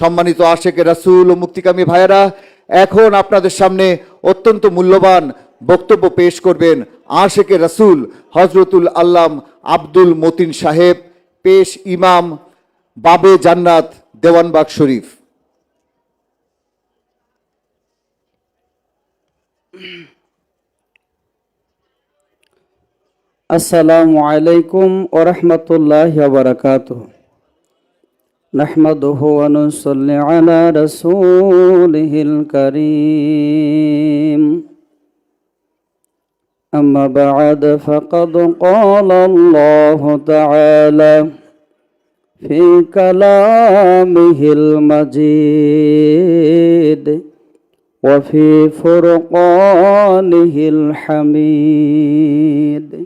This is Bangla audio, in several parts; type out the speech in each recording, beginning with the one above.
সম্মানিত আশেকে রাসূল ও মুক্তিকামী ভাইয়েরা, এখন আপনাদের সামনে অত্যন্ত মূল্যবান বক্তব্য পেশ করবেন আশেকে রাসূল হজরতুল আল্লাম আব্দুল মতিন সাহেব, পেশ ইমাম বাবে জান্নাত দেওয়ানবাগ শরীফ। আসসালামু আলাইকুম ওরহমতুল্লাহ বারকাতুহ। نحمده ونصلي على رسوله الكريم أما بعد فقد قال الله تعالى في كلامه المجيد وفي فرقانه الحميد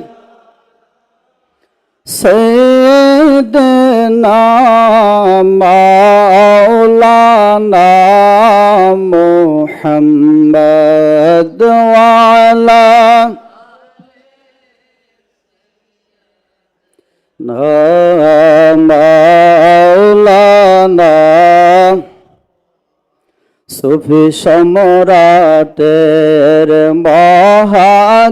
سيدنا مولانا محمد وعلى مولانا সুফি সম্রাটের মহাজন্মের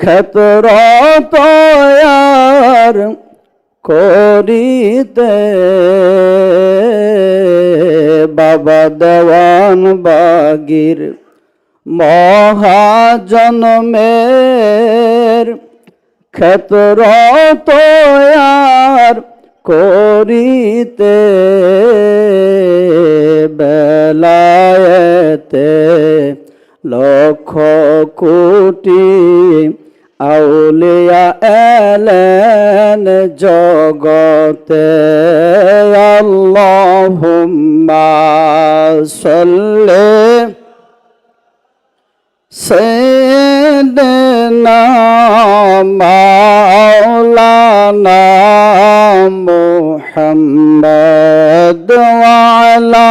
ক্ষেত্র তয়ার করিতে বাবা দেওয়ান বাগির মহাজন্মের ক্ষেত্র তয়ার করিতে বেলায়েতে লক্ষ কোটি আউলিয়া এলেন জগতে আল্লাহুম্মা সাল্লি সাইয়্যিদিনা মাওলানা মুহাম্মদ ওয়া আলা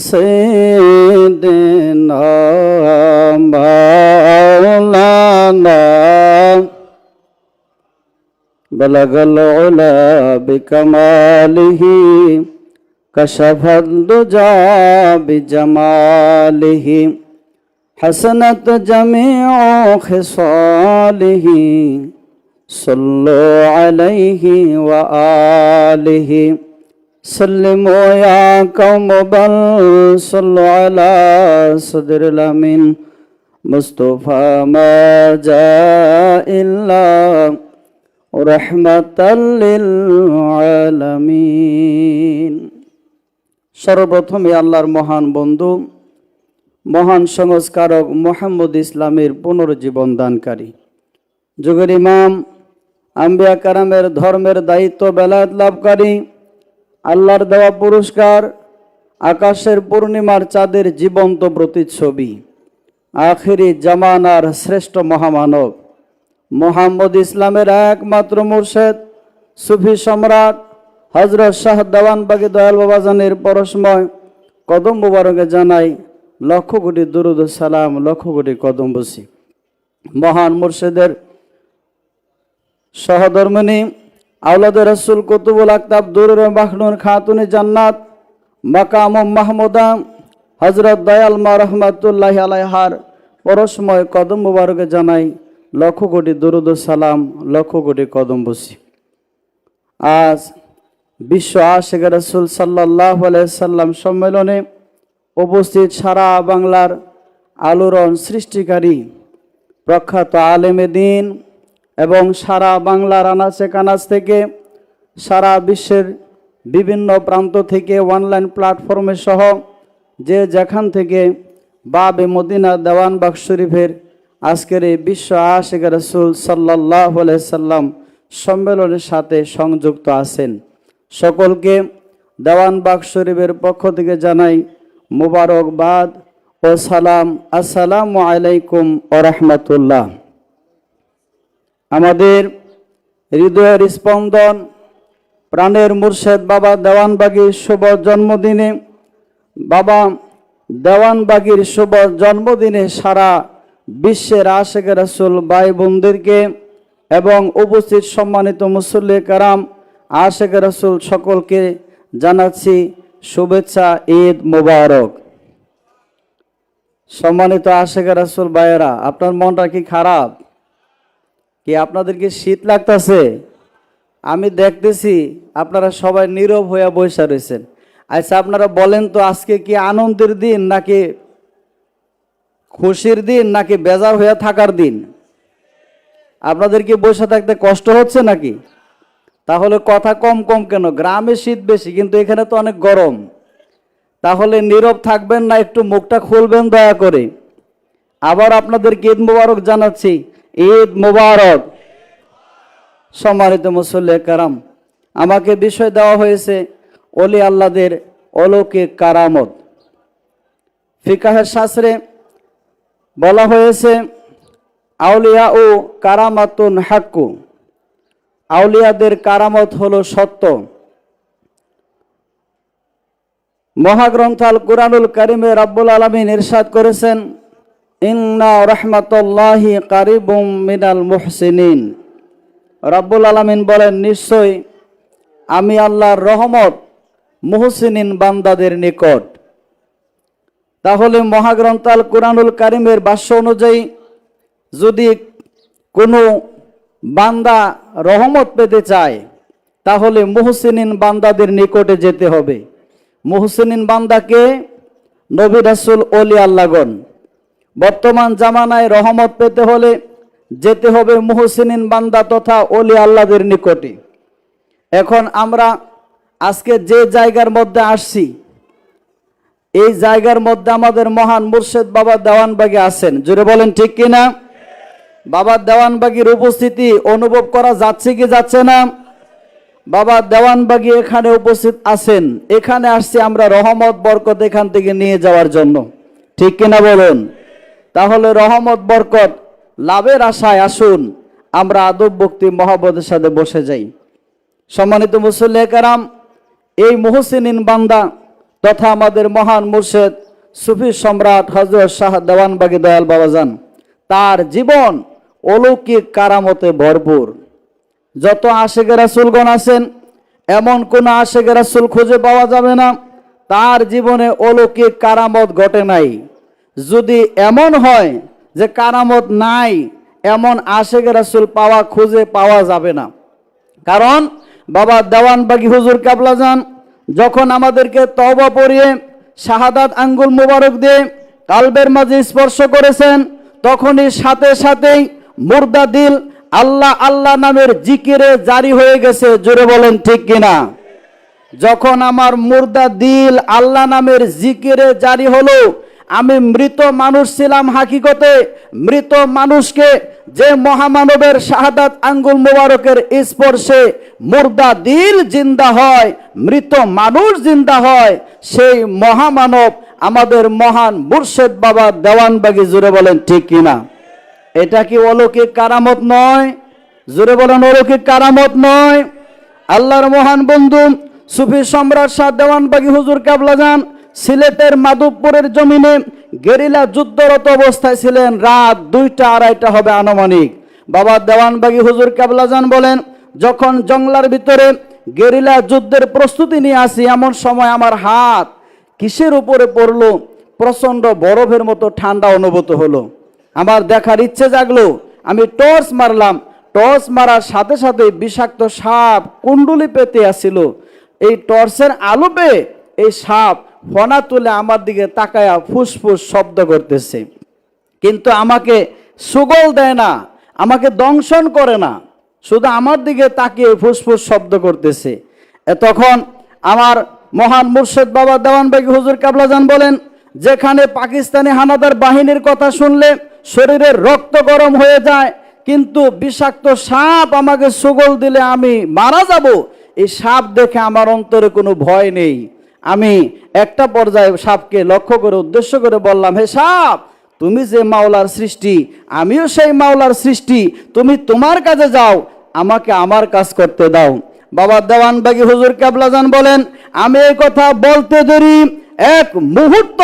سيدنا مولانا بلغ العلا بكماله كشف الدجى بجماله حسنت جميع خصاله صلوا عليه وآله سلموا يا قوم بل صلوا على صدر الأمين مصطفى ما جاء إلا رحمة للعالمين সর্বপ্রথমে আল্লাহর মহান বন্ধু মহান সংস্কারক মোহাম্মদ ইসলামের পুনর্জীবন দানকারী যুগের ইমাম আম্বিয়া কারামের ধর্মের দায়িত্ব বেলায়ত লাভকারী আল্লাহর দেওয়া পুরস্কার আকাশের পূর্ণিমার চাঁদের জীবন্ত প্রতিচ্ছবি। আখেরি জামানার শ্রেষ্ঠ মহামানব। মোহাম্মদ ইসলামের একমাত্র মুর্শেদ, সুফি সম্রাট হজরত শাহ দেওয়ানবাগি দয়াল বাবাজানের পরশময়। কদম মুবারকে জানাই লক্ষ কোটি দুরুদ সালাম, লক্ষ কোটি কদম বসি। মহান মুর্শেদের সহধর্মিনী আউলাদের রসুল কুতুবুল আক্তাব দুরুর মাখনুর খাতুনি জান্নাত, মাকাম মাহমুদা হজরত দয়াল মা রহমাতুল্লাহ আলাইহার পরসময় কদম মুবারকে জানাই লক্ষ কোটি দুরুদ সালাম, লক্ষ কোটি কদম বসি। আজ বিশ্ব আশেখ রসুল সাল্লাহ সাল্লাম সম্মেলনে উপস্থিত সারা বাংলার আলোড়ন সৃষ্টিকারী প্রখ্যাত আলেমে দিন এবং সারা বাংলার আনাচে কানাচ থেকে সারা বিশ্বের বিভিন্ন প্রান্ত থেকে অনলাইন প্ল্যাটফর্মে সহ যে যেখান থেকে বাবে মদিনা দেওয়ানবাগ শরীফের আজকের এই বিশ্ব আশেখ রসুল সাল্লাহ সাল্লাম সম্মেলনের সাথে সংযুক্ত আছেন। সকলকে দেওয়ানবাগ শরীফের পক্ষ থেকে জানাই মুবারকবাদ ও সালাম। আসসালামু আলাইকুম ও রহমতুল্লাহ। আমাদের হৃদয়ের স্পন্দন, প্রাণের মুর্শেদ বাবা দেওয়ানবাগির শুভ জন্মদিনে, বাবা দেওয়ানবাগির শুভ জন্মদিনে সারা বিশ্বের আশেখ রাসুল ভাই বোনদেরকে এবং উপস্থিত সম্মানিত মুসল্লি কারাম, আশেখ রাসুল সকলকে জানাচ্ছি শুভেচ্ছা, ঈদ মুবারক। সম্মানিত আশেখ রাসুল ভাইয়েরা, আপনার মনটা কি খারাপ? কি আপনাদেরকে শীত লাগতেছে? আমি দেখতেছি আপনারা সবাই নীরব হইয়া বসে রয়েছেন আচ্ছা আপনারা বলেন তো আজকে কি আনন্দের দিন নাকি খুশির দিন নাকি বেজার হয়ে থাকার দিন? আপনাদের কি বসে থাকতে কষ্ট হচ্ছে নাকি? তাহলে কথা কম কম কেন? গ্রামে শীত বেশি, কিন্তু এখানে তো অনেক গরম। তাহলে নীরব থাকবেন না, একটু মুখটা খুলবেন দয়া করে। আবার আপনাদেরকে ঈদ মোবারক জানাচ্ছি। ঈদ মোবারক। সম্মানিত মুসল্লি কারাম, আমাকে বিষয় দেওয়া হয়েছে অলি আল্লাদের অলৌকিক কারামত। ফিকাহের শাস্ত্রে বলা হয়েছে, আউলিয়া ও কারামাতুন হাক্কু। আউলিয়াদের কারামত হলো সত্য। মহাগ্রন্থাল কুরআনুল কারিমে রাব্বুল আলামিন ইরশাদ করেছেন ইন্না রহমাতুল্লাহি কারিবুম মিনাল মুহসিনিন। রাব্বুল আলামিন বলেন নিশ্চয় আমি আল্লাহর রহমত মুহসিনিন বান্দাদের নিকট। তাহলে মহাগ্রন্থাল কুরআনুল কারিমের ভাষ্য অনুযায়ী, যদি কোনো বান্দা রহমত পেতে চায়, তাহলে মুহসিনিন বান্দাদের নিকটে যেতে হবে। মুহসিনিন বান্দাকে নবী রাসুল অলি আল্লাগন বর্তমান জামানায় রহমত পেতে হলে যেতে হবে মুহসিনিন বান্দা তথা অলি আল্লাদের নিকটে। এখন আমরা আজকে যে জায়গার মধ্যে আসছি, এই জায়গার মধ্যে আমাদের মহান মুর্শেদ বাবা দেওয়ানবাগি আছেন। জুড়ে বলেন, ঠিক কিনা? বাবা দেওয়ানবাগির উপস্থিতি অনুভব করা যাচ্ছে কি যাচ্ছে না? বাবা দেওয়ানবাগি এখানে উপস্থিত আছেন। এখানে আসছি আমরা রহমত, বরকত এখান থেকে নিয়ে যাওয়ার জন্য। ঠিক কিনা বলুন? তাহলে রহমত, বরকত, লাভের আশায় আসুন, আমরা আদব ভক্তি মহাবতের সাথে বসে যাই। সম্মানিত মুসল্লি কারাম, এই মুহসিনিন বান্দা তথা আমাদের মহান মুর্শেদ সুফি সম্রাট হজরত শাহ দেওয়ানবাগি দয়াল বাবাজান, তার জীবন অলৌকিক কারামতে ভরপুর। যত আশেকের রাসুলগণ আছেন, এমন কোন আশেকের রাসুল খুঁজে পাওয়া যাবে না, তার জীবনে অলৌকিক কারামত ঘটে নাই। যদি এমন হয় যে কারামত নাই, এমন আশেকের রাসুল পাওয়া খুঁজে পাওয়া যাবে না। কারণ, বাবা দেওয়ানবাগি হুজুর কাবলা যান, যখন আমাদেরকে তবা পড়িয়ে শাহাদাত আঙ্গুল মুবারক দিয়ে কালবের মাঝে স্পর্শ করেছেন, তখনই সাথে সাথেই মুর্দা দিল আল্লাহ আল্লাহ নামের জিকিরে জারি হয়ে গেছে, জোরে বলেন ঠিক কিনা? যখন আমার মুর্দা দিল আল্লাহ নামের জিকিরে জারি হলো আমি মৃত মানুষ ছিলাম হাকিকতে। মৃত মানুষকে যে মহামানবের শাহাদাত আঙ্গুল মোবারকের স্পর্শে মুর্দা দিল জিন্দা হয়, মৃত মানুষ জিন্দা হয়, সেই মহামানব আমাদের মহান মুর্শেদ বাবা দেওয়ানবাগি জুড়ে বলেন, ঠিক কিনা এটা কি অলৌকিক কারামত নয়? জোরে বলেন, অলৌকিক কারামত নয়। আল্লাহর মহান বন্ধু, সুফি সম্রাট শাহ দেওয়ানবাগি হুজুর কাবলা যান সিলেটের মাধবপুরের জমিনে গেরিলা যুদ্ধরত অবস্থায় ছিলেন। রাত দুইটা আড়াইটা হবে আনুমানিক। বাবা দেওয়ানবাগি হুজুর কাবলা যান বলেন, যখন জংলার ভিতরে গেরিলা যুদ্ধের প্রস্তুতি নিয়ে আসি, এমন সময় আমার হাত কিসের উপরে পড়ল? প্রচণ্ড বরফের মতো ঠান্ডা অনুভূত হলো। আমার দেখার ইচ্ছে জাগলো, আমি টর্চ মারলাম। টর্চ মারার সাথে সাথে বিষাক্ত সাপ কুণ্ডুলি পেতে আসছিল এই টর্চের আলো পেয়ে এই সাপ ফনা তুলে আমার দিকে তাকায়া ফুসফুস শব্দ করতেছে। কিন্তু আমাকে সুগল দেয় না, আমাকে দংশন করে না, শুধু আমার দিকে তাকিয়ে ফুসফুস শব্দ করতেছে। তখন আমার মহান মুর্শেদ বাবা দেওয়ান বেগি হুজুর কাবলাজান বলেন, যেখানে পাকিস্তানি হানাদার বাহিনীর কথা শুনলে শরীরের রক্ত গরম হয়ে যায়, কিন্তু বিষাক্ত সাপ আমাকে সুগল দিলে আমি মারা যাব। এই সাপ দেখে আমার অন্তরে কোনো ভয় নেই। আমি একটা পর্যায়ে সাপকে লক্ষ্য করে, উদ্দেশ্য করে বললাম, হে সাপ, তুমি যে মাওলার সৃষ্টি, আমিও সেই মাওলার সৃষ্টি, তুমি তোমার কাজে যাও, আমাকে আমার কাজ করতে দাও। বাবা দেওয়ান বাগি হুজুর কাবলাজান বলেন, আমি এই কথা বলতে দেরি, এক মুহূর্ত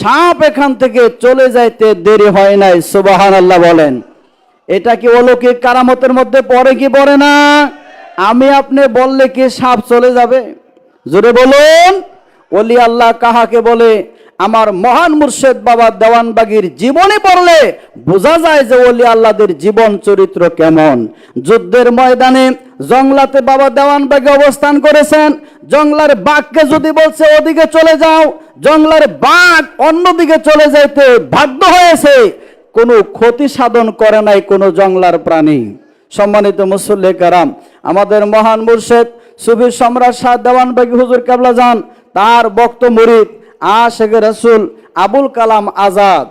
সাপ এখান থেকে চলে যাইতে দেরি হয় নাই সুবাহান আল্লাহ বলেন। এটা কি অলৌকিক কারামতের মধ্যে পড়ে কি পড়ে না? আমি আপনি বললে কি সাপ চলে যাবে? জোরে বলুন অলি আল্লাহ কাহাকে বলে, আমার মহান মুর্শেদ বাবা দেওয়ানবাগির জীবনে পড়লে বোঝা যায় যে অলি আল্লাহদের জীবন চরিত্র কেমন। যুদ্ধের ময়দানে জংলাতে বাবা দেওয়ানবাগি অবস্থান করেছেন জংলার বাঘকে যদি বলছে ওদিকে চলে যাও জংলার বাঘ অন্যদিকে চলে যাইতে বাধ্য হয়েছে, কোনো ক্ষতি সাধন করে নাই কোনো জংলার প্রাণী। সম্মানিত মুসল্লি কারাম আমাদের মহান মুর্শেদ সুফি সম্রাট শাহ দেওয়ান বাগি হুজুর কাবলা যান, তার বক্ত মুরিদ, আশেখ রসুল আবুল কালাম আজাদ।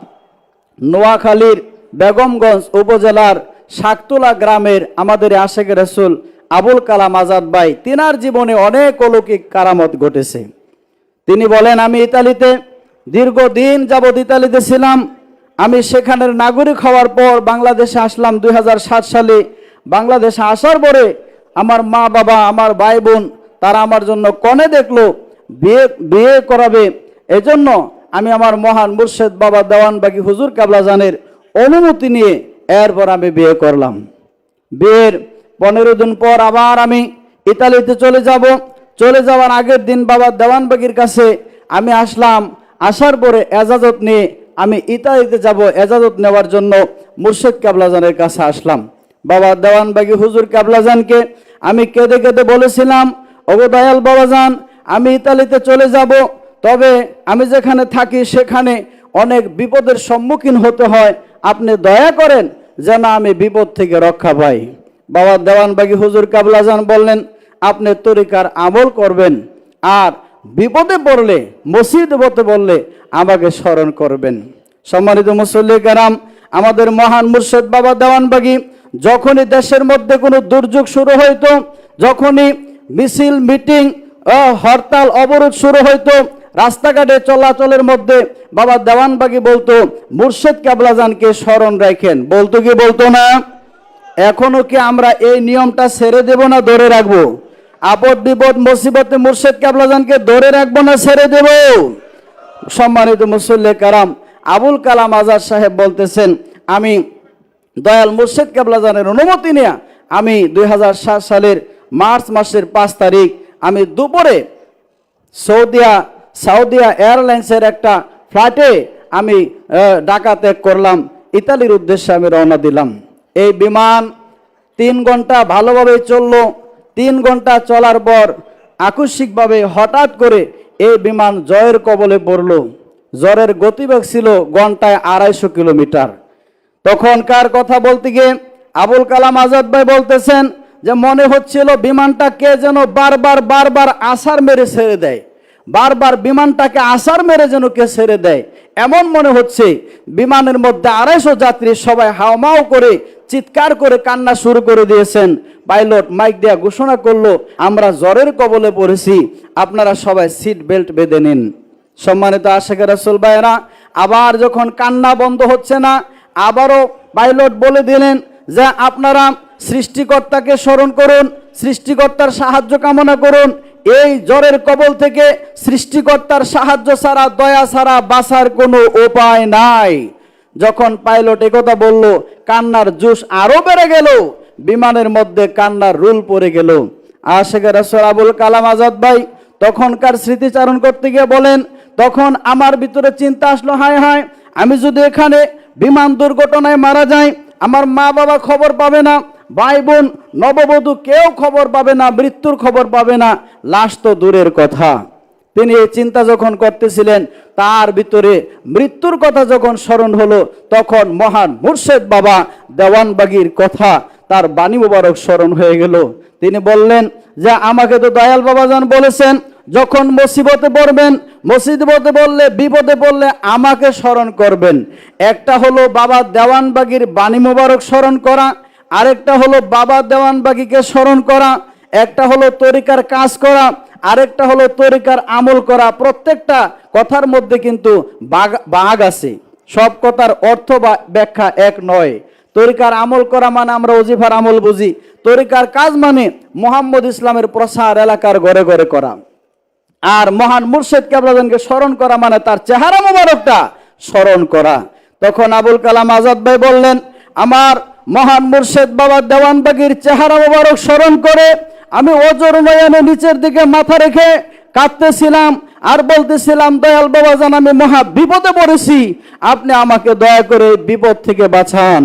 নোয়াখালীর বেগমগঞ্জ উপজেলার শাকতুলা গ্রামের আমাদের আশেখ রসুল আবুল কালাম আজাদ ভাই, তিনার জীবনে অনেক অলৌকিক কারামত ঘটেছে। তিনি বলেন, আমি ইতালিতে দীর্ঘদিন যাবৎ ইতালিতে ছিলাম। আমি সেখানের নাগরিক হওয়ার পর বাংলাদেশে আসলাম দুই হাজার সাত সালে। বাংলাদেশে আসার পরে আমার মা বাবা, আমার ভাই বোন, তারা আমার জন্য কনে দেখল, বিয়ে বিয়ে করাবে। এজন্য আমি আমার মহান মুর্শেদ বাবা দেওয়ানবাগি হুজুর কাবলাজানের অনুমতি নিয়ে এরপর আমি বিয়ে করলাম। বিয়ের পনেরো দিন পর আবার আমি ইতালিতে চলে যাব। চলে যাওয়ার আগের দিন বাবা দেওয়ানবাগির কাছে আমি আসলাম। আসার পরে এজাজত নিয়ে আমি ইতালিতে যাব। এজাজত নেওয়ার জন্য মুর্শেদ কাবলাজানের কাছে আসলাম। বাবা দেওয়ানবাগি হুজুর কাবলাজানকে আমি কেঁদে কেঁদে বলেছিলাম, ওগো দয়াল বাবাজান, আমি ইতালিতে চলে যাব, তবে আমি যেখানে থাকি সেখানে অনেক বিপদের সম্মুখীন হতে হয়। আপনি দয়া করেন যেন আমি বিপদ থেকে রক্ষা পাই। বাবা দেওয়ানবাগি হুজুর কাবলা কাবলাজান বললেন, আপনি তরিকার আমল করবেন, আর বিপদে পড়লে মুসিবতে বললে আমাকে স্মরণ করবেন। সম্মানিত মুসল্লি কারাম আমাদের মহান মুর্শেদ বাবা দেওয়ানবাগি যখনই দেশের মধ্যে কোনো দুর্যোগ শুরু হইতো, যখনই মিছিল, মিটিং হরতাল, অবরোধ শুরু হইতো, রাস্তাঘাটে চলাচলের মধ্যে বাবা দেওয়ানবাগি বলতো, মুর্শেদ কাবলাজানকে স্মরণ রাখেন। বলতো কি, বলতো না? এখনও কি আমরা এই নিয়মটা ছেড়ে দেব না, ধরে রাখব? আপদ বিপদ, মুসিবতে মুর্শেদ কাবলাজানকে ধরে রাখব না, ছেড়ে দেব? সম্মানিত মুসল্লি কারাম, আবুল কালাম আজাদ সাহেব বলতেছেন, আমি দয়াল মুর্শেদ কাবলাজানের অনুমতি নিয়ে আমি দু হাজার সাত সালের মার্চ মাসের পাঁচ তারিখ আমি দুপুরে সৌদিয়া সাউদিয়া এয়ারলাইন্সের একটা ফ্লাইটে আমি ঢাকা ত্যাগ করলাম। ইতালির উদ্দেশ্যে আমি রওনা দিলাম। এই বিমান তিন ঘণ্টা ভালোভাবে চলল। তিন ঘণ্টা চলার পর আকস্মিকভাবে হঠাৎ করে এই বিমান জয়ের কবলে পড়ল। জ্বরের গতিবেগ ছিল ঘন্টায় আড়াইশো কিলোমিটার। তখনকার কথা বলতে গিয়ে আবুল কালাম আজাদ ভাই বলতেছেন যে মনে হচ্ছিল বিমানটা কে যেন বারবার বারবার আসার মেরে ছেড়ে দেয়। বারবার বিমানটাকে আসার মেরে যেন কে ছেড়ে দেয়। এমন মনে হচ্ছে বিমানের মধ্যে আড়াইশো যাত্রী সবাই হাওমাও করে, চিৎকার করে কান্না শুরু করে দিয়েছেন। পাইলট মাইক দেয়া ঘোষণা করল, আমরা জ্বরের কবলে পড়েছি, আপনারা সবাই সিট বেল্ট বেঁধে নিন। সম্মানিত আশেখ রাসুল ভাইয়েরা, আবার যখন কান্না বন্ধ হচ্ছে না আবারও পাইলট বলে দিলেন যে আপনারা সৃষ্টিকর্তাকে স্মরণ করুন, সৃষ্টিকর্তার সাহায্য কামনা করুন। এই জ্বরের কবল থেকে সৃষ্টিকর্তার সাহায্য ছাড়া, দয়া ছাড়া বাঁচার কোনো উপায় নাই। যখন পাইলট একথা বলল, কান্নার জুস আরও বেড়ে গেল, বিমানের মধ্যে কান্নার রুল পড়ে গেল। আশেখ রাসুল আবুল কালাম আজাদ ভাই তখনকার স্মৃতিচারণ করতে গিয়ে বলেন, তখন আমার ভিতরে চিন্তা আসলো, হায় হায়, আমি যদি এখানে বিমান দুর্ঘটনায় মারা যায়। আমার মা বাবা খবর পাবে না। ভাই বোন, নববধূ কেউ খবর পাবে না, মৃত্যুর খবর পাবে না। লাশ তো দূরের কথা। তিনি এই চিন্তা যখন করতেছিলেন, তার ভিতরে মৃত্যুর কথা যখন স্মরণ হলো, তখন মহান মুর্শেদ বাবা দেওয়ানবাগির কথা তার বাণী মুবারক স্মরণ হয়ে গেল। তিনি বললেন, যে আমাকে তো দয়াল বাবাজান বলেছেন যখন মুসিবতে পড়বেন, মুসিবতে বললে বিপদে পড়লে আমাকে স্মরণ করবেন। একটা হলো বাবা দেওয়ানবাগির বাণী মুবারক স্মরণ করা, আরেকটা হলো বাবা দেওয়ানবাগিকে স্মরণ করা, একটা হলো তরিকার কাজ করা, আরেকটা হলো তরিকার আমল করা। প্রত্যেকটা কথার মধ্যে কিন্তু বাগ বাঘ আছে। সব কথার অর্থ বা ব্যাখ্যা এক নয়। তরিকার আমল করা মানে আমরা অজিফার আমল বুঝি। তরিকার কাজ মানে মোহাম্মদ ইসলামের প্রসার এলাকার ঘরে ঘরে করা। আর মহান মুর্শেদ কেবলাজনকে স্মরণ করা মানে তার চেহারা মোবারকটা স্মরণ করা। তখন আবুল কালাম আজাদ ভাই বললেন, আমার মহান মুর্শেদ বাবা দেওয়ানবাগির চেহারা মোবারক স্মরণ করে, আমি ওজোর নয়নে নিচের দিকে মাথা রেখে কাঁদতেছিলাম আর বলতেছিলাম, দয়াল বাবা জান, আমি মহা বিপদে পড়েছি, আপনি আমাকে দয়া করে বিপদ থেকে বাঁচান।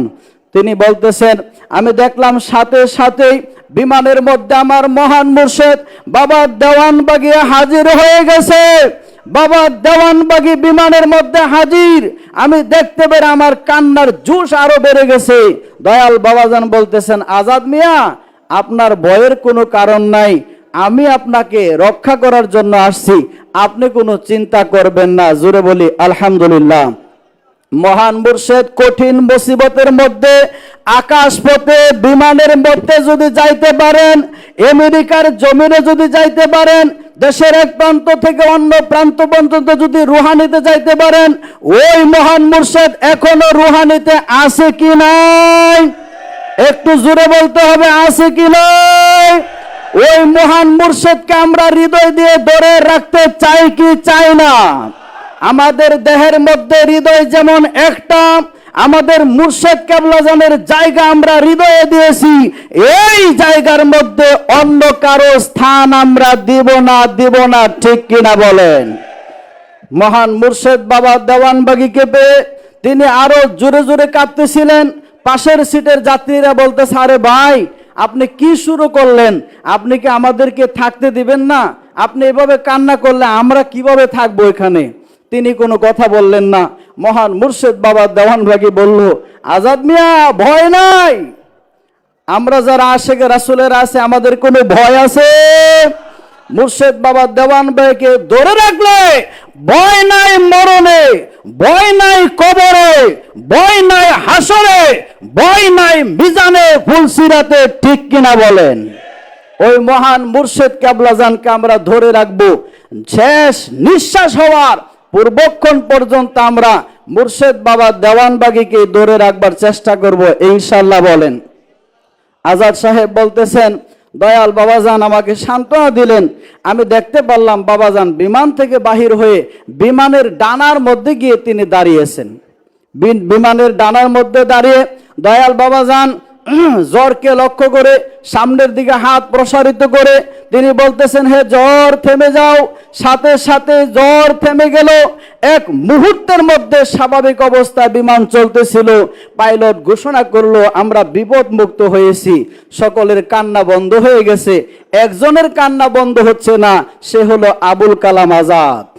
তিনি বলতেছেন, আমি দেখলাম সাথে সাথেই বিমানের মধ্যে আমার মহান মুর্শেদ বাবা দেওয়ান দেওয়ানবাগি হাজির হয়ে গেছে। বাবা দেওয়ানবাগি বিমানের মধ্যে হাজির। আমি দেখতে পেরে আমার কান্নার জুস আরও বেড়ে গেছে। দয়াল বাবাজান বলতেছেন, আজাদ মিয়া, আপনার ভয়ের কোনো কারণ নাই। আমি আপনাকে রক্ষা করার জন্য আসছি। আপনি কোনো চিন্তা করবেন না। জোরে বলি, আলহামদুলিল্লাহ। মহান মুর্শেদ, কঠিন মুসিবতের মধ্যে আকাশ পথে বিমানের মধ্যে যদি যাইতে পারেন, আমেরিকার জমিনে যদি যাইতে পারেন, দেশের এক প্রান্ত থেকে অন্য প্রান্ত পর্যন্ত যদি রুহানিতে যাইতে পারেন, ওই মহান মুর্শেদ এখনও রুহানিতে আছে কি নাই? একটু জোরে বলতে হবে, আছে কি নাই? ওই মহান মুর্শেদকে আমরা হৃদয় দিয়ে ধরে রাখতে চাই কি চাই না? আমাদের দেহের মধ্যে হৃদয় যেমন একটা, আমাদের মুর্শেদ কেবলাজানের জায়গা আমরা হৃদয়ে দিয়েছি। এই জায়গার মধ্যে অন্য কারও স্থান আমরা দিব না দিব না, ঠিক কিনা বলেন? মহান মুর্শেদ বাবা দেওয়ানবাগিকে পেয়ে তিনি আরও জোরে জোরে কাঁদতেছিলেন। পাশের সিটের যাত্রীরা বলতে আরে ভাই, আপনি কি শুরু করলেন? আপনি কি আমাদেরকে থাকতে দিবেন না? আপনি এভাবে কান্না করলে আমরা কীভাবে থাকব এখানে? তিনি কোনো কথা বললেন না। মহান মুর্শেদ বাবা দেওয়ানবাগি বলল, আজাদ মিয়া, ভয় নাই। আমরা যারা আশেকে রাসুলের আছে, আমাদের কোনো ভয় আছে? মুর্শেদ বাবা দেওয়ান ভাইকে ধরে রাখলে, ভয় নাই মরণে, ভয় নাই কবরে, ভয় নাই হাসরে, ভয় নাই মিজানে ফুলসিরাতে ঠিক কিনা বলেন? ওই মহান মুর্শেদ কাবলাজানকে আমরা ধরে রাখব। শেষ নিঃশ্বাস হওয়ার পূর্বক্ষণ পর্যন্ত আমরা মুর্শেদ বাবা দেওয়ানবাগিকে ধরে রাখবার চেষ্টা করব ইনশাল্লাহ বলেন। আজাদ সাহেব বলতেছেন, দয়াল বাবাজান আমাকে সান্ত্বনা দিলেন। আমি দেখতে পারলাম বাবাজান বিমান থেকে বাহির হয়ে বিমানের ডানার মধ্যে গিয়ে তিনি দাঁড়িয়েছেন। বিমানের ডানার মধ্যে দাঁড়িয়ে, দয়াল বাবাজান জ্বরকে লক্ষ্য করে সামনের দিকে হাত প্রসারিত করে তিনি বলতেছেন, হে জ্বর থেমে যাও। সাথে সাথে জ্বর থেমে গেল। এক মুহূর্তের মধ্যে স্বাভাবিক অবস্থায় বিমান চলতেছিল। পাইলট ঘোষণা করল, আমরা বিপদ মুক্ত হয়েছি। সকলের কান্না বন্ধ হয়ে গেছে। একজনের কান্না বন্ধ হচ্ছে না, সে হলো আবুল কালাম আজাদ।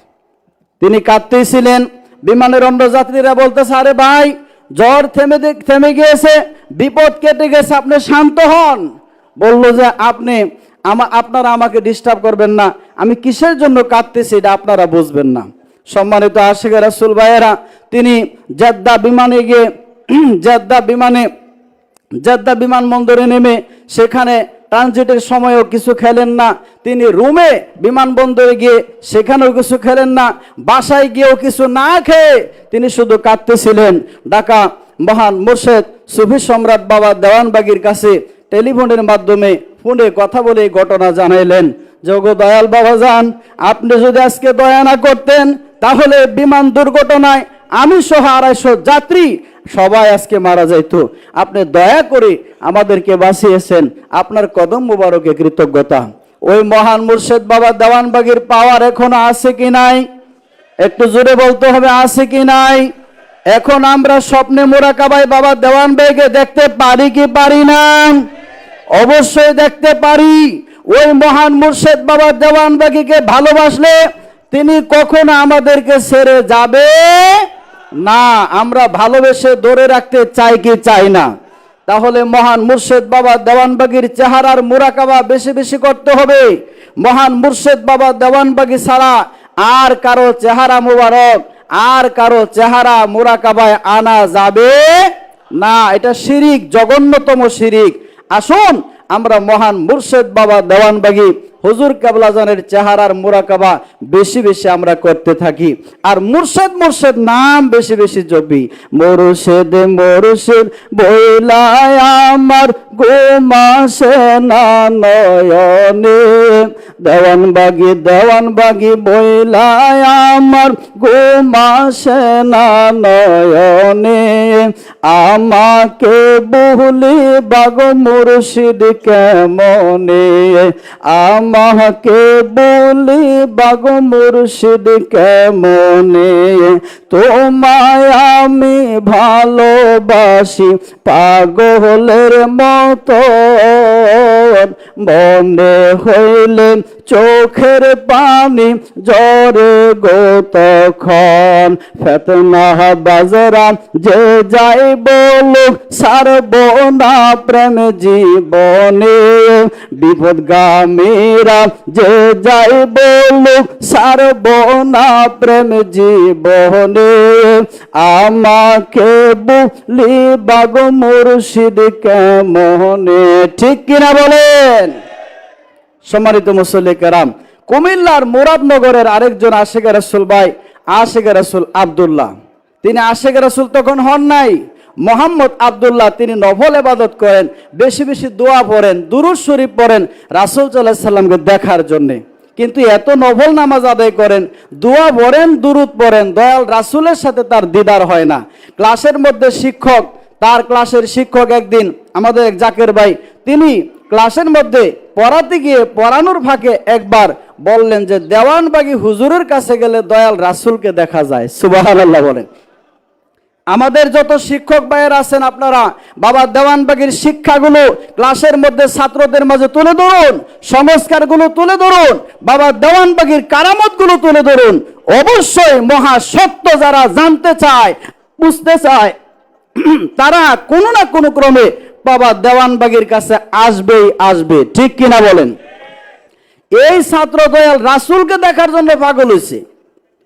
তিনি কাঁদতেছিলেন। বিমানের অন্য যাত্রীরা বলতেছে, আরে ভাই, জ্বর থেমে থেমে গিয়েছে। বিপদ কেটে গেছে, আপনি শান্ত হন। বলল যে, আপনি আমা, আপনারা আমাকে ডিস্টার্ব করবেন না। আমি কিসের জন্য কাঁদতেছি এটা আপনারা বুঝবেন না। সম্মানিত আশেখ রাসুল ভাইয়েরা, তিনি জেদ্দা বিমানে গিয়ে, জেদ্দা বিমানে, জেদ্দা বিমানবন্দরে নেমে সেখানে ট্রানজিটের সময়ও কিছু খেলেন না। তিনি রুমে বিমানবন্দরে গিয়ে সেখানেও কিছু খেলেন না। বাসায় গিয়েও কিছু না খেয়ে তিনি শুধু কাঁদতেছিলেন। ঢাকা মহান মোর্শেদ সুফি সম্রাট বাবা দেওয়ানবাগির কাছে টেলিফোনের মাধ্যমে ফোনে কথা বলে ঘটনা জানাইলেন। যোগ দয়াল বাবা যান, আপনি যদি আজকে দয়া না করতেন, তাহলে বিমান দুর্ঘটনায় আমি সহ আড়াইশো যাত্রী সবাই আজকে মারা যাইত। আপনি দয়া করে আমাদেরকে বাঁচিয়েছেন। আপনার কদম মুবারকে কৃতজ্ঞতা। ওই মহান মুর্শেদ বাবা দেওয়ানবাগির পাওয়ার এখনও আছে কি নাই? একটু জোরে বলতে হবে, আছে কি নাই? এখন আমরা স্বপ্নে মোরাকাবাই বাবা দেওয়ান বেগে দেখতে পারি কি পারি না? অবশ্যই দেখতে পারি। ওই মহান মুর্শেদ বাবা দেওয়ান বাগিকে ভালোবাসলে তিনি কখনো আমাদেরকে ছেড়ে যাবে না। আমরা ভালোবেসে ধরে রাখতে চাই কি চাই না। তাহলে মহান মুর্শেদ বাবা দেওয়ানবাগির চেহারার মুরাকাবা বেশি বেশি করতে হবে। মহান মুর্শেদ বাবা দেওয়ানবাগি ছাড়া আর কারও চেহারা মুবারক আর কারও চেহারা মুরাকাবায় আনা যাবে না। এটা শিরিক, জঘন্যতম শিরিক। আসুন, আমরা মহান মুর্শেদ বাবা দেওয়ানবাগি হুজুর কাবলাজানের চেহারার মুরাকাবা বেশি বেশি আমরা করতে থাকি। আর মুর্শেদ মুর্শেদ নাম বেশি বেশি জপি। মুর্শেদ মুর্শেদ, বইলায় আমার গোমাসে না নয়নে। দেওয়ানবাগি দেওয়ানবাগি বইলায় আমার। গোমাসে না নয়নে। আমাকে বহুলি বাগ মুর্শিদ কেমনে? আমাকে বলি বাগ মুর্শিদ কেমনে? তোমায় আমি ভালোবাসি। পাগলের মতো মনে হইলে চোখের পানি জরে গো তখন ফেতনা বাজরা যে যাই বলুক, সারব না প্রেম জীবনে। বিপদগামীরা যে যাই বলুক, সারব না প্রেম জীবনে। আমাকে বলি, বাগ মুর্শিদ কেমনে? ঠিক কিনা বলেন? সম্মানিত মুসল্লি কেরাম, কুমিল্লার মুরাদনগরের আরেকজন আশেখ রাসুল ভাই, আশেখ রাসুল আবদুল্লাহ। তিনি আশেখ রাসুল তখন হন নাই। মোহাম্মদ আবদুল্লাহ তিনি নফল এবাদত করেন, বেশি বেশি দোয়া পড়েন, দুরুদ শরীফ পড়েন রাসুল সাল্লাহ সাল্লামকে দেখার জন্যে। কিন্তু এত নভল নামাজ আদায় করেন, দোয়া পড়েন, দুরুদ পড়েন, দয়াল রাসুলের সাথে তার দিদার হয় না। ক্লাসের মধ্যে শিক্ষক, তার ক্লাসের শিক্ষক একদিন আমাদের এক জাকের ভাই, তিনি ক্লাসের মধ্যে পড়াতে গিয়ে পড়ানোর ফাঁকে একবার বললেন যে, দেওয়ানবাগি হুজুরের কাছে গেলে দয়াল রাসুলকে দেখা যায়। সুবাহ বলেন। আমাদের যত শিক্ষক ভাইয়ের আছেন আপনারা, বাবা দেওয়ানবাগির শিক্ষাগুলো ক্লাসের মধ্যে ছাত্রদের মাঝে তুলে ধরুন, সংস্কারগুলো তুলে ধরুন, বাবা দেওয়ানবাগির কারামতগুলো তুলে ধরুন। অবশ্যই মহা সত্য যারা জানতে চায়, বুঝতে চায়, তারা কোনো না কোনো ক্রমে বাবা দেওয়ানবাগির কাছে আসবেই আসবে। ঠিক কিনা বলেন? এই ছাত্র দয়াল রাসুলকে দেখার জন্য পাগল হয়েছে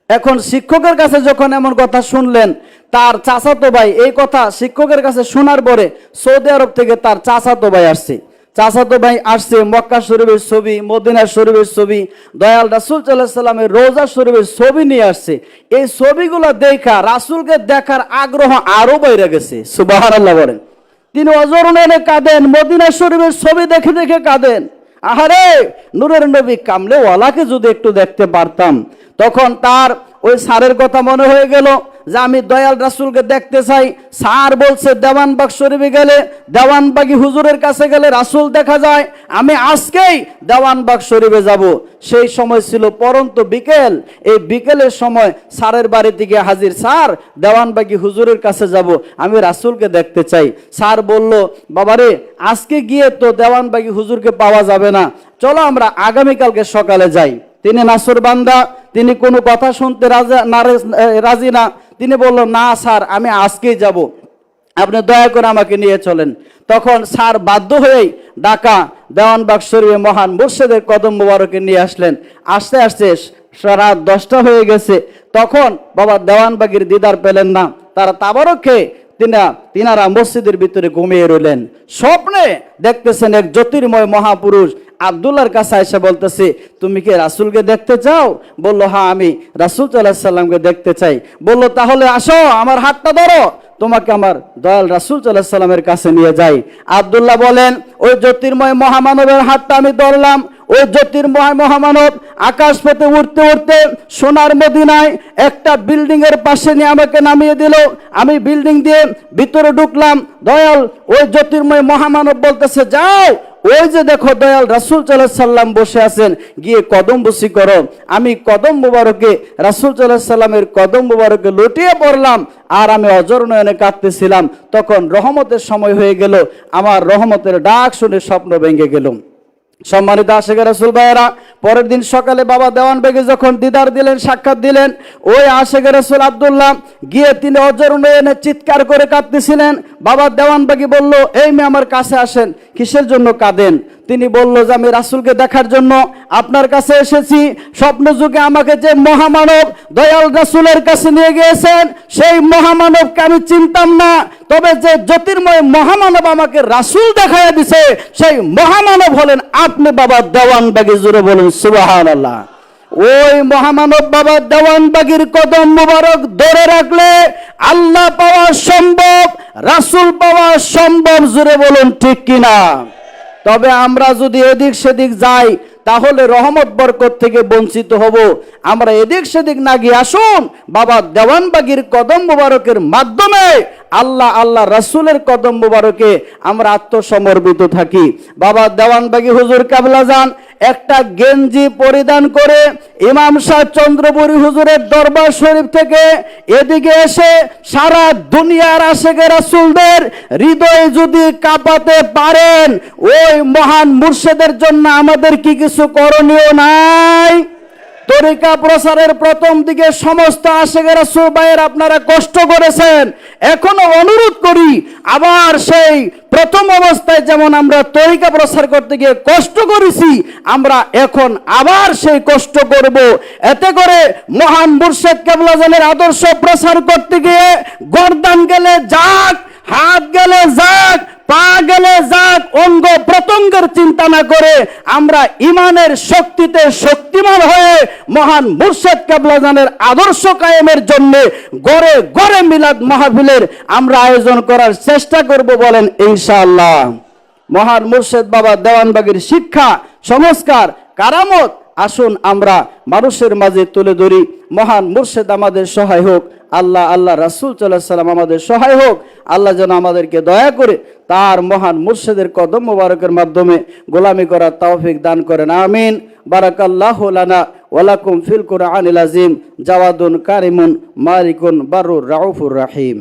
এখন শিক্ষকের কাছে যখন এমন কথা শুনলেন, তার চাচাতো ভাই এই কথা শিক্ষকের কাছে শোনার পরে সৌদি আরব থেকে তার চাচাতো ভাই আসছে। চাচাতো ভাই আসছে মক্কা শরীফের ছবি, মদিনা শরীফের ছবি, দয়াল রাসুল সাল্লাহ সাল্লামের রোজা শরীফের ছবি নিয়ে আসছে। এই ছবিগুলো দেখা, রাসুলকে দেখার আগ্রহ আরও বাইরে গেছে। সুবাহ আল্লাহ বলেন। তিনি অজরণে কাঁদেন, মদিনা শরীফের ছবি দেখে দেখে কাঁদেন। আহারে, নূরের নবী কামলে ওয়ালাকে যদি একটু দেখতে পারতাম, তখন তার ওই সারের কথা মনে হয়ে গেল যে আমি দয়াল রাসুলকে দেখতে চাই, স্যার বলছে, দেওয়ানবাগ শরীফে গেলে দেওয়ানবাগি হুজুরের কাছে গেলে রাসুল দেখা যায়, আমি আজকেই দেওয়ানবাগ শরীফে যাব। সেই সময় ছিল পরন্ত বিকেল। এই বিকেলের সময় স্যারের বাড়ি থেকে হাজির, স্যার, দেওয়ানবাগি হুজুরের কাছে যাব, আমি রাসুলকে দেখতে চাই। স্যার বলল, বাবারে, আজকে গিয়ে তো দেওয়ানবাগি হুজুরকে পাওয়া যাবে না। চলো আমরা আগামীকালকে সকালে যাই। তিনি নাসর বান্দা, তিনি কোনো কথা শুনতে রাজা না রাজি না। তিনি বলল, না, স্যার, আমি আজকেই যাব। আপনি দয়া করে আমাকে নিয়ে চলেন। তখন স্যার বাধ্য হয়েই ঢাকা দেওয়ানবাগ শরীফে মহান মুর্শেদের কদম মোবারকে নিয়ে আসলেন। আস্তে আস্তে রাত দশটা হয়ে গেছে। তখন বাবা দেওয়ানবাগির দিদার পেলেন না। তারা তাবারকে তিনা, তিনারা মসজিদের ভিতরে ঘুমিয়ে রইলেন। স্বপ্নে দেখতেছেন এক জ্যোতির্ময় মহাপুরুষ আবদুল্লার কাছে এসে বলতেছে, তুমি কি রাসুলকে দেখতে চাও? বলল হ্যাঁ আমি রাসুল সাল্লাহ সাল্লামকে দেখতে চাই। বলল, তাহলে আসো, আমার হাতটা ধরো, তোমাকে আমার দয়াল রাসুল সাল্লাহ সাল্লামের কাছে নিয়ে যাই। আবদুল্লাহ বলেন, ওই জ্যোতির্ময় মহামানবের হাতটা আমি ধরলাম। ওই জ্যোতির্ময় মহামানব আকাশ পেতে উঠতে উঠতে সোনার মদিনায় একটা বিল্ডিং এর পাশে নিয়ে আমাকে নামিয়ে দিল। আমি বিল্ডিং দিয়ে ভিতরে ঢুকলাম। দয়াল, ওই জ্যোতির্ময় মহামানব বলতেছে, যাও! ওই যে দেখো দয়াল, রাসুল সাল্লাহ সাল্লাম বসে আছেন। গিয়ে কদম বসি করো। আমি কদম মুবারকে, রাসুল সাল্লাহ সাল্লামের কদম মুবারকে লুটিয়ে পড়লাম আর আমি অজর নয়নে কাঁদতেছিলাম। তখন রহমতের সময় হয়ে গেল। আমার রহমতের ডাক শুনে স্বপ্ন ভেঙে গেল। সম্মানিত আশেখ রাসুল ভাইয়েরা, পরের দিন সকালে বাবা দেওয়ান বেগে যখন দিদার দিলেন, সাক্ষাৎ দিলেন, ওই আশেখ রাসুল আবদুল্লাহ গিয়ে তিনি অজর উন্নয়নে চিৎকার করে কাঁদতেছিলেন। বাবা দেওয়ান বেগে বলল, এই মেয়ে আমার কাছে আসেন, কিসের জন্য কাঁদেন? তিনি বলল যে, আমি রাসুলকে দেখার জন্য আপনার কাছে এসেছি। স্বপ্ন যুগে আমাকে যে মহামানব দয়াল রাসুলের কাছে নিয়ে গিয়েছেন, সেই মহামানবকে আমি চিনতাম না। তবে যে জ্যোতির্ময় মহামানব আমাকে রাসুল দেখাইয়া দিছে, সেই মহামানব হলেন আপনি বাবা দেওয়ান বাগি জুড়ে বলুন সুবাহান আল্লাহ ওই মহামানব বাবা দেওয়ানবাগির কদম মুবারক ধরে রাখলে আল্লাহ পাওয়া সম্ভব, রাসুল পাওয়া সম্ভব। জুড়ে বলুন, ঠিক কিনা? তবে আমরা যদি এদিক সেদিক যাই, তাহলে রহমত, বরকত থেকে বঞ্চিত হব। আমরা এদিক সেদিক না গিয়ে আসুন, বাবা দেওয়ানবাগির কদম মুবারকের মাধ্যমে আল্লাহ আল্লাহ রাসুলের কদম মুবারকে আমরা আত্মসমর্পিত থাকি। বাবা দেওয়ানবাগি হুজুর কাবলা যান, একটা গেঞ্জি পরিধান করে ইমাম শাহ চন্দ্রপুরী হুজুরের দরবার শরীফ থেকে এদিকে এসে সারা দুনিয়ার আশেকে রাসুলদের হৃদয় যদি কাঁপাতে পারেন, ওই মহান মুর্শেদের জন্য আমাদের কি কিছু করণীয় নাই? তরিকা প্রসারের প্রথম দিকে সমস্ত আশেগেরা সুবাইয়ের আপনারা কষ্ট করেছেন। এখনও অনুরোধ করি, আবার সেই প্রথম অবস্থায় যেমন আমরা তরিকা প্রসার করতে গিয়ে কষ্ট করেছি, আমরা এখন আবার সেই কষ্ট করব। এতে করে মহান মুর্শেদ কেবলাজনের আদর্শ প্রসার করতে গিয়ে গর্দান গেলে যাক, হাত গেলে যাক পা গেলে যাক অঙ্গ প্রত্যঙ্গের চিন্তা না করে আমরা ইমানের শক্তিতে শক্তিমান হয়ে মহান মুর্শেদ কেবলাজানের আদর্শ কায়েমের জন্য গড়ে গড়ে মিলাদ মাহফিলের আমরা আয়োজন করার চেষ্টা করব বলেন ইনশাআল্লাহ। মহান মুর্শেদ বাবা দেওয়ানবাগির শিক্ষা, সংস্কার, কারামত, আসুন আমরা মানুষের মাঝে তুলে ধরি। মহান মুর্শেদ আমাদের সহায় হোক, আল্লাহ আল্লাহ রাসুল সাল্লাহ সাল্লাম আমাদের সহায় হোক, আল্লাহ যেন আমাদেরকে দয়া করে তার মহান মুর্শেদের কদম মোবারকের মাধ্যমে গোলামি করার তৌফিক দান করেন, আমিন। বারাকাল্লাহ লানা ওয়ালাকুম ফিল কোরআন আজিম জাওয়াদুন কারিমুন মারিকুন বারুর রাউফুর রাহিম।